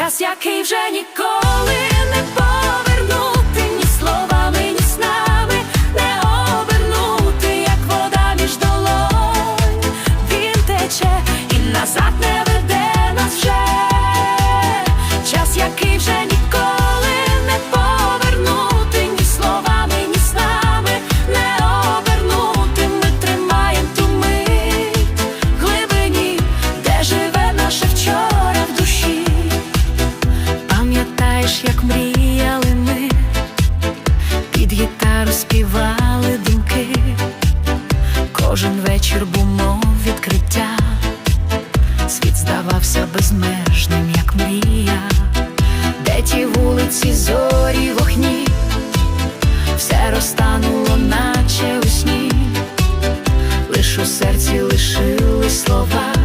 час, який вже ніколи не повернути, ні словами, ні снами не обернути, як вода між долонь. Він тече і назад не як мріяли ми, під гітару співали думки, кожен вечір був мов відкриття, світ здавався безмежним, як мрія, де ті вулиці, зорі, вогні, все розтануло, наче у сні, лиш у серці лишили слова.